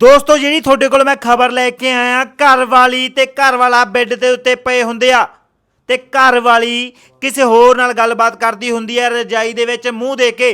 ਦੋਸਤੋ, ਜਿਹੜੀ ਤੁਹਾਡੇ ਕੋਲ ਮੈਂ ਖਬਰ ਲੈ ਕੇ ਆਇਆ, ਘਰ ਵਾਲੀ ਤੇ ਘਰ ਵਾਲਾ ਬੈੱਡ ਦੇ ਉੱਤੇ ਪਏ ਹੁੰਦੇ ਆ। ਤੇ ਘਰ ਵਾਲੀ ਕਿਸੇ ਹੋਰ ਨਾਲ ਗੱਲਬਾਤ ਕਰਦੀ ਹੁੰਦੀ ਹੈ ਰਜਾਈ ਦੇ ਵਿੱਚ ਮੂੰਹ ਦੇ ਕੇ।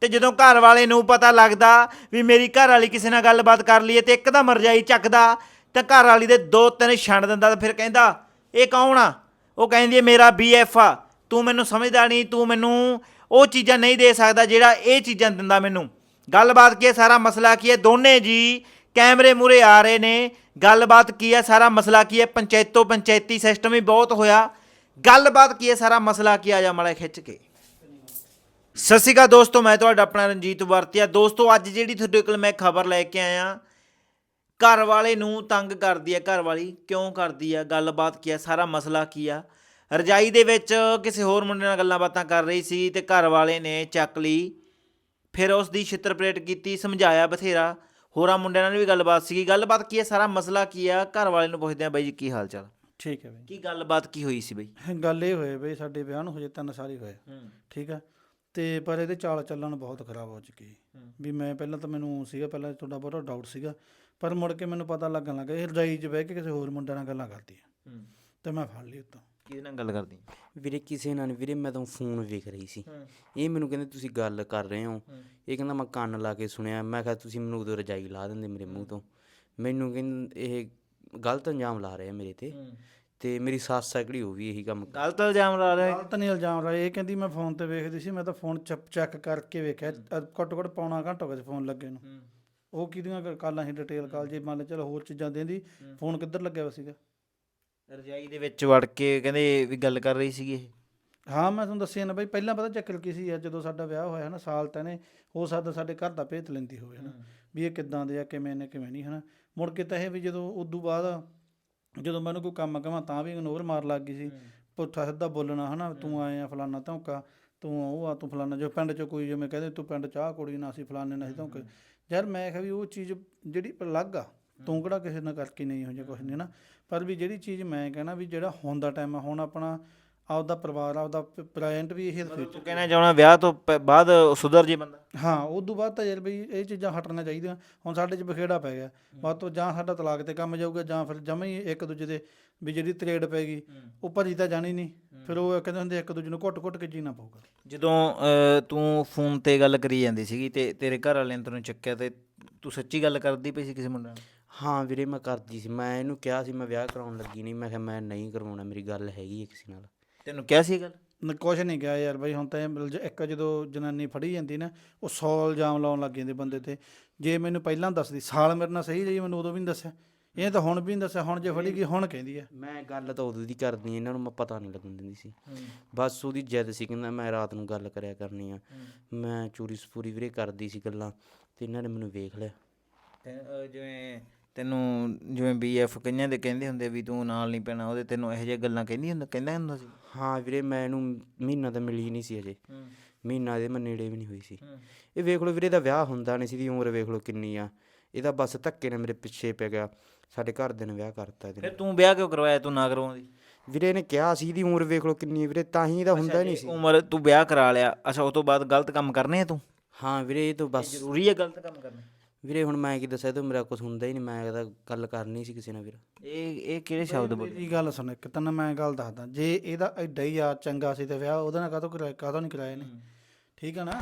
ਤੇ ਜਦੋਂ ਘਰ ਵਾਲੇ ਨੂੰ ਪਤਾ ਲੱਗਦਾ ਵੀ ਮੇਰੀ ਘਰ ਵਾਲੀ ਕਿਸੇ ਨਾਲ ਗੱਲਬਾਤ ਕਰ ਲਈ ਹੈ ਤੇ ਇੱਕਦਮ ਰਜਾਈ ਚੱਕਦਾ, ਤਾਂ ਘਰ ਵਾਲੀ ਦੇ ਦੋ ਤਿੰਨ ਛੰਡ ਦਿੰਦਾ ਤੇ ਫਿਰ ਕਹਿੰਦਾ, ਇਹ ਕੌਣ ਆ? ਉਹ ਕਹਿੰਦੀ ਹੈ, ਮੇਰਾ ਬੀਐਫ ਆ। ਤੂੰ ਮੈਨੂੰ ਸਮਝਦਾ ਨਹੀਂ, ਤੂੰ ਮੈਨੂੰ ਉਹ ਚੀਜ਼ਾਂ ਨਹੀਂ ਦੇ ਸਕਦਾ ਜਿਹੜਾ ਇਹ ਚੀਜ਼ਾਂ ਦਿੰਦਾ ਮੈਨੂੰ। ਗੱਲਬਾਤ ਕੀ ਹੈ? ਸਾਰਾ ਮਸਲਾ ਕੀ ਹੈ? ਦੋਨੇ ਜੀ ਕੈਮਰੇ ਮੂਰੇ ਆ ਰਹੇ ਨੇ। ਗੱਲਬਾਤ ਕੀ ਹੈ? ਸਾਰਾ ਮਸਲਾ ਕੀ ਹੈ? ਪੰਚਾਇਤੋਂ ਪੰਚਾਇਤੀ ਸਿਸਟਮ ਵੀ ਬਹੁਤ ਹੋਇਆ। ਗੱਲਬਾਤ ਕੀ ਹੈ? ਸਾਰਾ ਮਸਲਾ ਕੀ ਆ? ਜਾ ਮਾੜਾ ਖਿੱਚ ਕੇ। ਸਤਿ ਸ਼੍ਰੀ ਅਕਾਲ ਦੋਸਤੋ, ਮੈਂ ਤੁਹਾਡਾ ਆਪਣਾ ਰਣਜੀਤ ਵਰਤਿਆ। ਦੋਸਤੋ, ਅੱਜ ਜਿਹੜੀ ਤੁਹਾਡੇ ਕੋਲ ਮੈਂ ਖਬਰ ਲੈ ਕੇ ਆਇਆ, ਘਰ ਵਾਲੇ ਨੂੰ ਤੰਗ ਕਰਦੀ ਹੈ, ਘਰ ਵਾਲੀ। ਕਿਉਂ ਕਰਦੀ ਆ? ਗੱਲਬਾਤ ਕੀ ਆ? ਸਾਰਾ ਮਸਲਾ ਕੀ ਆ? ਰਜਾਈ ਦੇ ਵਿੱਚ ਕਿਸੇ ਹੋਰ ਮੁੰਡੇ ਨਾਲ ਗੱਲਾਂ ਬਾਤਾਂ ਕਰ ਰਹੀ ਸੀ ਤੇ ਘਰ ਵਾਲੇ ਨੇ ਚੱਕ ਲਈ। ਫਿਰ ਉਸ ਦੀ ਛਿੱਤਰਪਰੇਟ ਕੀਤੀ, ਸਮਝਾਇਆ ਬਥੇਰਾ। ਹੋਰਾਂ ਮੁੰਡਿਆਂ ਨਾਲ ਵੀ ਗੱਲਬਾਤ ਸੀਗੀ। ਗੱਲਬਾਤ ਕੀ ਹੈ? ਸਾਰਾ ਮਸਲਾ ਕੀ ਆ? ਘਰ ਵਾਲੇ ਨੂੰ ਪੁੱਛਦੇ ਆ ਬਾਈ ਜੀ ਕੀ ਹਾਲ ਚਾਲ? ਠੀਕ ਹੈ ਬਈ। ਕੀ ਗੱਲਬਾਤ ਕੀ ਹੋਈ ਸੀ ਬਾਈ? ਗੱਲ ਇਹ ਹੋਏ ਬਈ ਸਾਡੇ ਵਿਆਹ ਨੂੰ ਹਜੇ ਤਿੰਨ ਸਾਲ ਹੀ ਹੋਏ। ਠੀਕ ਆ? ਤੇ ਪਰ ਇਹਦੇ ਚਾਲ ਚੱਲਣ ਬਹੁਤ ਖਰਾਬ ਹੋ ਚੁੱਕੀ। ਵੀ ਮੈਂ ਪਹਿਲਾਂ ਤਾਂ ਮੈਨੂੰ ਸੀਗਾ ਪਹਿਲਾਂ ਤੁਹਾਡਾ ਬਹੁਤਾ ਡਾਊਟ ਸੀਗਾ। ਪਰ ਮੁੜ ਕੇ ਮੈਨੂੰ ਪਤਾ ਲੱਗਣ ਲੱਗਾ ਇਹ ਰਜਾਈ 'ਚ ਬਹਿ ਕੇ ਕਿਸੇ ਹੋਰ ਮੁੰਡੇ ਨਾਲ ਗੱਲਾਂ ਕਰਦੀ ਆ। ਤੇ ਮੈਂ ਫੜ ਲਈ ਉੱਤੋਂ। ਕਿਹਦੇ ਨਾਲ ਗੱਲ ਕਰਦੀ ਵੀਰੇ ਕਿਸੇ ਨਾਲ ਨੀ। ਵੀਰੇ ਮੈਂ ਤਾਂ ਫੋਨ ਵੇਖ ਰਹੀ ਸੀ। ਇਹ ਮੈਨੂੰ ਕਹਿੰਦੇ ਤੁਸੀਂ ਗੱਲ ਕਰ ਰਹੇ ਹੋ। ਇਹ ਕਹਿੰਦਾ ਮੈਂ ਕੰਨ ਲਾ ਕੇ ਸੁਣਿਆ। ਮੈਂ ਕਿਹਾ ਤੁਸੀਂ ਮੈਨੂੰ ਉਦੋਂ ਰਜਾਈ ਲਾ ਦਿੰਦੇ ਮੇਰੇ ਮੂੰਹ ਤੋਂ। ਮੈਨੂੰ ਕਹਿੰਦੇ ਇਹ ਗਲਤ ਇੰਜਾਮ ਲਾ ਰਹੇ ਆ ਮੇਰੇ ਤੇ। ਤੇ ਮੇਰੀ ਸੱਸ ਆ ਕਿਹੜੀ ਉਹ ਵੀ ਇਹੀ ਕੰਮ ਗਲਤ ਇਲਜ਼ਾਮ ਲਾ ਰਹੇ ਗਲਤ ਨਹੀਂ ਇਲਜ਼ਾਮ ਲਾਏ ਇਹ ਕਹਿੰਦੀ ਮੈਂ ਫੋਨ ਤੇ ਵੇਖਦੀ ਸੀ। ਮੈਂ ਤਾਂ ਫੋਨ ਚੱਪ ਚੈੱਕ ਕਰਕੇ ਵੇਖਿਆ। ਘੱਟੋ ਘੱਟ ਪੌਣਾ ਘੰਟਾ ਹੋ ਗਿਆ ਫੋਨ ਲੱਗੇ ਨੂੰ। ਉਹ ਕਿਹਦੀਆਂ ਕਾਲਾਂ ਸੀ ਡਿਟੇਲ ਕਾਲ ਜੇ ਮੰਨ ਲੈ ਚਲੋ ਹੋਰ ਚੀਜ਼ਾਂ ਦੇਂਦੀ। ਫੋਨ ਕਿੱਧਰ ਲੱਗਿਆ ਹੋਇਆ ਸੀਗਾ? ਰਜਾਈ ਦੇ ਵਿੱਚ ਵੜ ਕੇ ਕਹਿੰਦੇ ਵੀ ਗੱਲ ਕਰ ਰਹੀ ਸੀਗੀ ਇਹ। ਹਾਂ ਮੈਂ ਤੁਹਾਨੂੰ ਦੱਸਿਆ ਨਾ ਬਈ ਪਹਿਲਾਂ ਪਤਾ ਚੱਕਰ ਕੀ ਸੀ ਜਦੋਂ ਸਾਡਾ ਵਿਆਹ ਹੋਇਆ ਨਾ ਸਾਲ ਤਾਂ ਨੇ ਹੋ ਸਕਦਾ ਸਾਡੇ ਘਰ ਦਾ ਭੇਤ ਲੈਂਦੀ ਹੋਵੇ ਹਨਾ ਵੀ ਇਹ ਕਿੱਦਾਂ ਦੇ ਆ ਕਿਵੇਂ ਨੇ ਕਿਵੇਂ ਨਹੀਂ ਹਨਾ। ਮੁੜ ਕੇ ਤਾਂ ਇਹ ਵੀ ਜਦੋਂ ਉਦੋਂ ਬਾਅਦ ਜਦੋਂ ਮੈਨੂੰ ਕੋਈ ਕੰਮ ਕਵਾਂ ਤਾਂ ਵੀ ਇਗਨੋਰ ਮਾਰ ਲੱਗ ਗਈ ਸੀ। ਪੁੱਠਾ ਸਿੱਧਾ ਬੋਲਣਾ ਹਨਾ ਤੂੰ ਆਏ ਆ ਫਲਾਨਾ ਧੌਂਕਾ ਤੂੰ ਉਹ ਆ ਤੂੰ ਫਲਾਨਾ ਜੋ ਪਿੰਡ 'ਚ ਕੋਈ ਜਿਵੇਂ ਕਹਿੰਦੇ ਤੂੰ ਪਿੰਡ ਚਾਹ ਕੁੜੀ ਨਾ ਸੀ ਫਲਾਨੇ ਨਾ ਸੀ ਧੌਂਕੇ। ਯਾਰ ਮੈਂ ਕਿਹਾ ਵੀ ਉਹ ਚੀਜ਼ ਜਿਹੜੀ ਅਲੱਗ ਆ ਤੂੰ ਕਿਹੜਾ ਕਿਸੇ ਨਾਲ ਕਰਕੇ ਨਹੀਂ ਹੋ ਜਾਂ ਕੁਛ ਨਹੀਂ ਨਾ ਪਰ ਵੀ ਜਿਹੜੀ ਚੀਜ਼ ਮੈਂ ਕਹਿਣਾ ਵੀ ਜਿਹੜਾ ਹੁਣ ਦਾ ਟਾਈਮ ਆ ਹੁਣ ਆਪਣਾ ਆਪਦਾ ਪਰਿਵਾਰ ਆਪਦਾ ਪ੍ਰੈਜ਼ੈਂਟ ਵੀ ਇਹ ਤੂੰ ਕਹਿਣਾ ਚਾਹਣਾ ਵਿਆਹ ਤੋਂ ਪ- ਬਾਅਦ ਸੁਧਰ ਜੇ ਬੰਦਾ? ਹਾਂ ਉਸ ਤੋਂ ਬਾਅਦ ਤਾਂ ਯਾਰ ਬਈ ਇਹ ਚੀਜ਼ਾਂ ਹਟਣੀਆਂ ਚਾਹੀਦੀਆਂ। ਹੁਣ ਸਾਡੇ 'ਚ ਬਖੇੜਾ ਪੈ ਗਿਆ। ਬਾਅਦ ਤੋਂ ਜਾਂ ਸਾਡਾ ਤਲਾਕ ਤੇ ਕੰਮ ਜਾਊਗਾ ਜਾਂ ਫਿਰ ਜਮਾਂ ਹੀ ਇੱਕ ਦੂਜੇ ਦੇ ਵੀ ਜਿਹੜੀ ਤਰੇੜ ਪੈ ਗਈ ਉਹ ਭਰੀ ਤਾਂ ਜਾਣੀ ਨਹੀਂ। ਫਿਰ ਉਹ ਕਹਿੰਦੇ ਹੁੰਦੇ ਇੱਕ ਦੂਜੇ ਨੂੰ ਘੁੱਟ-ਘੁੱਟ ਕੇ ਜੀਣਾ ਪਊਗਾ। ਜਦੋਂ ਅਹ, ਤੂੰ ਫੋਨ ਤੇ ਗੱਲ ਕਰੀ ਜਾਂਦੀ ਸੀਗੀ ਤੇ ਤੇਰੇ ਘਰ ਵਾਲੇ ਨੇ ਤੈਨੂੰ ਚੱਕਿਆ ਤੇ ਤੂੰ ਸੱਚੀ ਗੱਲ ਕਰਦੀ ਪਈ ਸੀ ਕਿਸੇ ਮੁੰਡੇ ਨਾਲ? ਹਾਂ ਵੀਰੇ ਮੈਂ ਕਰਦੀ ਸੀ। ਮੈਂ ਇਹਨੂੰ ਕਿਹਾ ਸੀ ਮੈਂ ਵਿਆਹ ਕਰਾਉਣ ਲੱਗੀ ਨਹੀਂ। ਮੈਂ ਕਿਹਾ ਮੈਂ ਨਹੀਂ ਕਰਵਾਉਣਾ ਮੇਰੀ ਗੱਲ ਹੈਗੀ ਹੈ ਕਿਸੇ ਨਾਲ। ਤੈਨੂੰ ਕਿਹਾ ਸੀ ਗੱਲ? ਨ- ਕੁਛ ਨਹੀਂ ਗਿਆ ਯਾਰ ਬਈ ਹੁਣ ਤਾਂ ਇਹ ਮਿਲ- ਇੱਕ ਜਦੋਂ ਜਨਾਨੀ ਫੜੀ ਜਾਂਦੀ ਨਾ ਉਹ 100 ਇਲਜ਼ਾਮ ਲਾਉਣ ਲੱਗ ਜਾਂਦੇ ਬੰਦੇ ਤੇ। ਜੇ ਮੈਨੂੰ ਪਹਿਲਾਂ ਦੱਸਦੀ ਸਾਲ ਮੇਰੇ ਨਾਲ ਸਹੀ ਰਹੀ ਮੈਨੂੰ ਉਦੋਂ ਵੀ ਨਹੀਂ ਦੱਸਿਆ। ਇਹ ਤਾਂ ਹੁਣ ਵੀ ਨਹੀਂ ਦੱਸਿਆ ਹੁਣ ਜੇ ਫੜੀ ਗਈ ਹੁਣ ਕਹਿੰਦੀ ਆ। ਮੈਂ ਗੱਲ ਤਾਂ ਉਦੋਂ ਦੀ ਕਰਦੀ ਇਹਨਾਂ ਨੂੰ ਮੈਂ ਪਤਾ ਨਹੀਂ ਲੱਗਣ ਦਿੰਦੀ ਸੀ। ਬਸ ਉਹਦੀ ਜਿੱਦ ਸੀ ਕਹਿੰਦਾ ਮੈਂ ਰਾਤ ਨੂੰ ਗੱਲ ਕਰਿਆ ਕਰਨੀ ਆ। ਮੈਂ ਚੋਰੀ ਸਪੂਰੀ ਵੀਰੇ ਕਰਦੀ ਸੀ ਗੱਲਾਂ ਤੇ ਇਹਨਾਂ ਨੇ ਮੈਨੂੰ ਵੇਖ ਲਿਆ। ਤੇ, ਅਹ, ਜਿਵੇਂ ਤੈਨੂੰ ਜਿਵੇਂ ਬੀਐਫ ਕਈਆਂ ਦੇ ਕਹਿੰਦੇ ਹੁੰਦੇ ਵੀ ਤੂੰ ਨਾਲ ਨਹੀਂ ਪੈਣਾ ਉਹਦੇ ਤੈਨੂੰ ਇਹੋ ਜਿਹੀਆਂ ਗੱਲਾਂ ਕਹਿੰਦੀ ਹੁੰਦਾ ਕਹਿੰਦਾ ਹੁੰਦਾ ਸੀ? ਹਾਂ ਵੀਰੇ ਮੈਂ ਇਹਨੂੰ ਮਹੀਨਾ ਤਾਂ ਮਿਲੀ ਨਹੀਂ ਸੀ ਅਜੇ। ਮਹੀਨਾ ਦੇ ਮੈਂ ਨੇੜੇ ਵੀ ਨਹੀਂ ਹੋਈ ਸੀ। ਇਹ ਵੇਖ ਲਓ ਵੀਰੇ ਦਾ ਵਿਆਹ ਹੁੰਦਾ ਨਹੀਂ ਸੀ ਦੀ ਉਮਰ ਵੇਖ ਲਓ ਕਿੰਨੀ ਆ। ਇਹਦਾ ਬਸ ਧੱਕੇ ਨਾਲ ਮੇਰੇ ਪਿੱਛੇ ਪੈ ਗਿਆ। ਸਾਡੇ ਘਰ ਦੇ ਨੇ ਵਿਆਹ ਕਰਤਾ ਇਹਦੇ ਫਿਰ ਨਾਲ। ਤੂੰ ਵਿਆਹ ਕਿਉਂ ਕਰਵਾਇਆ ਤੂੰ ਨਾ ਕਰਵਾਉਂਦੀ? ਵੀਰੇ ਨੇ ਕਿਹਾ ਸੀ ਇਹਦੀ ਉਮਰ ਵੇਖ ਲਓ ਕਿੰਨੀ ਵੀਰੇ ਤਾਂ ਹੀ ਇਹਦਾ ਹੁੰਦਾ ਹੀ ਨਹੀਂ ਸੀ। ਉਮਰ ਤੂੰ ਵਿਆਹ ਕਰਾ ਲਿਆ ਅੱਛਾ ਉਸ ਤੋਂ ਬਾਅਦ ਗਲਤ ਕੰਮ ਕਰਨੇ ਆ ਤੂੰ? ਹਾਂ ਵੀਰੇ ਇਹ ਤਾਂ ਬਸ ਜ਼ਰੂਰੀ ਹੈ ਗਲਤ ਕੰਮ ਕਰਨਾ? ਵੀਰੇ ਹੁਣ ਮੈਂ ਕੀ ਦੱਸਿਆ ਤਾਂ ਮੇਰਾ ਕੁਝ ਹੁੰਦਾ ਹੀ ਨਹੀਂ ਮੈਂ ਤਾਂ ਗੱਲ ਕਰਨੀ ਸੀ ਕਿਸੇ ਨਾਲ ਵੀਰ। ਇਹ ਇਹ ਕਿਹੜੇ ਸ਼ਬਦ ਬੋਲੇ? ਮੇਰੀ ਗੱਲ ਸੁਣ ਇੱਕ ਤੈਨੂੰ ਮੈਂ ਗੱਲ ਦੱਸਦਾ ਜੇ ਇਹਦਾ ਐਡਾ ਹੀ ਯਾਰ ਚੰਗਾ ਸੀ ਤੇ ਵਿਆਹ ਉਹਦੇ ਨਾਲ ਕਾਹਤੋਂ ਕਰਾਇਆ ਕਾਹਤੋਂ ਨਹੀਂ ਕਰਾਇਆ ਨੇ ਠੀਕ ਆ ਨਾ?